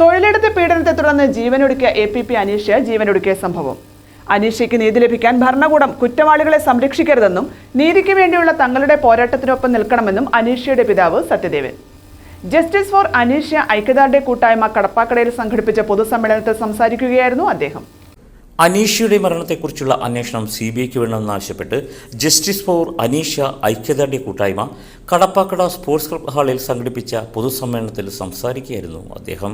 തൊഴിലെടുത്ത് പീഡനത്തെ തുടർന്ന് ജീവനൊടുക്കിയ A P P Aneesha ജീവനൊടുക്കിയ സംഭവം. അനീഷയ്ക്ക് നീതി ലഭിക്കാൻ ഭരണകൂടം കുറ്റവാളികളെ സംരക്ഷിക്കരുതെന്നും നീതിക്ക് വേണ്ടിയുള്ള തങ്ങളുടെ പോരാട്ടത്തിനൊപ്പം നിൽക്കണമെന്നും അനീഷയുടെ പിതാവ് സത്യദേവൻ. ജസ്റ്റിസ് ഫോർ അനീഷ്യ ഐക്യദാർഢ്യ കൂട്ടായ്മ കടപ്പാക്കടയിൽ സംഘടിപ്പിച്ച പൊതുസമ്മേളനത്തിൽ സംസാരിക്കുകയായിരുന്നു അദ്ദേഹം. അനീഷയുടെ മരണത്തെക്കുറിച്ചുള്ള അന്വേഷണം സി ബി ഐക്ക് വേണമെന്നാവശ്യപ്പെട്ട് ജസ്റ്റിസ് ഫോർ അനീഷ ഐക്യദാർഢ്യ കൂട്ടായ്മ കടപ്പാക്കട സ്പോർട്സ് ക്ലബ് ഹാളിൽ സംഘടിപ്പിച്ച പൊതുസമ്മേളനത്തിൽ സംസാരിക്കുകയായിരുന്നു അദ്ദേഹം.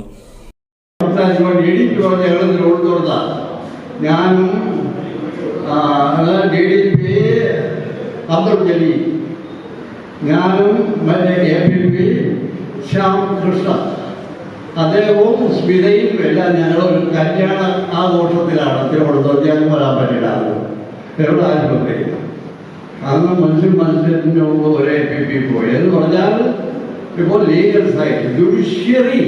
ഞാനും ശ്യാം കൃഷ്ണ. അദ്ദേഹവും സ്മിതയും എല്ലാം ഞങ്ങൾ കല്യാണ ആഘോഷത്തിലാണ് തിരുവനന്തപുരത്ത് ഞങ്ങൾ വരാൻ പറ്റിയിട്ടാണ് ആശുപത്രി അന്ന് മനുഷ്യൻ മനുഷ്യന്റെ മുമ്പ് ഒരേ പി പി പോയി. എന്ന് പറഞ്ഞാൽ ഇപ്പോൾ ലീഗൽ സൈഡ് ജുഡീഷ്യറി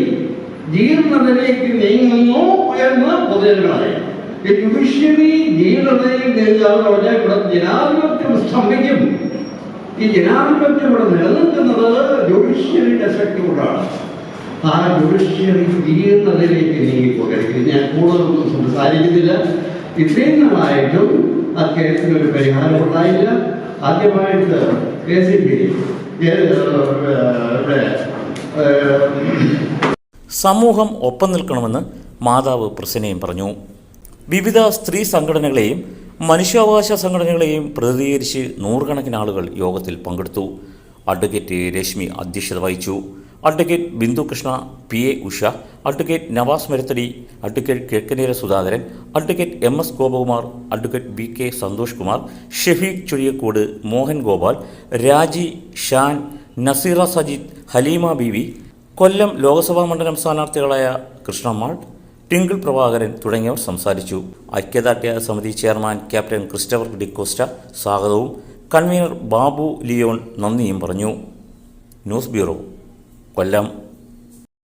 ജീർണതയിലേക്ക് നീങ്ങുന്നു എന്ന് പൊതുജനങ്ങളറിയാം. ഈ ജുഡീഷ്യറി ജീർണതയിൽ നീങ്ങുക എന്ന് പറഞ്ഞാൽ ഇവിടെ ജനാധിപത്യം സ്തംഭിക്കും. ഈ ജനാധിപത്യം ഇവിടെ നിലനിൽക്കുന്നത് ജുഡീഷ്യറിയുടെ ശക്തി കൊണ്ടാണ്. ആ ജുഡീഷ്യറി ജീർണതയിലേക്ക് നീങ്ങിപ്പോകരുത് ഞാൻ കൂടുതലൊന്നും സംസാരിക്കുന്നില്ല. നാളായിട്ടും ആ കേസിന് ഒരു പരിഹാരം ഉണ്ടായില്ല. ആദ്യമായിട്ട് കെ സി പി സമൂഹം ഒപ്പം നിൽക്കണമെന്ന് മാതാവ് പ്രസന്നയും പറഞ്ഞു. വിവിധ സ്ത്രീ സംഘടനകളെയും മനുഷ്യാവകാശ സംഘടനകളെയും പ്രതിനിധീകരിച്ച് നൂറുകണക്കിന് ആളുകൾ യോഗത്തിൽ പങ്കെടുത്തു. അഡ്വക്കേറ്റ് രശ്മി അധ്യക്ഷത വഹിച്ചു. Advocate Bindu Krishna P. A. Usha advocate Navas Marathadi advocate Kizhakkanela Sudhakaran advocate M. S. Gopakumar advocate B K. Santhosh Kumar Shefeeq Chuzhiyakode Mohan Gopal Raji Shan Naseera Sajid Haleema ബീവി കൊല്ലം ലോക്സഭാ മണ്ഡലം സ്ഥാനാർത്ഥികളായ കൃഷ്ണമ്മാൾ ടിങ്കിൾ പ്രഭാകരൻ തുടങ്ങിയവർ സംസാരിച്ചു. ഐക്യദാർഢ്യ സമിതി ചെയർമാൻ ക്യാപ്റ്റൻ ക്രിസ്റ്റഫർ ഡിക്കോസ്റ്റ സ്വാഗതവും. Convener Babu Leon നന്ദിയും പറഞ്ഞു. News bureau. കൊല്ലം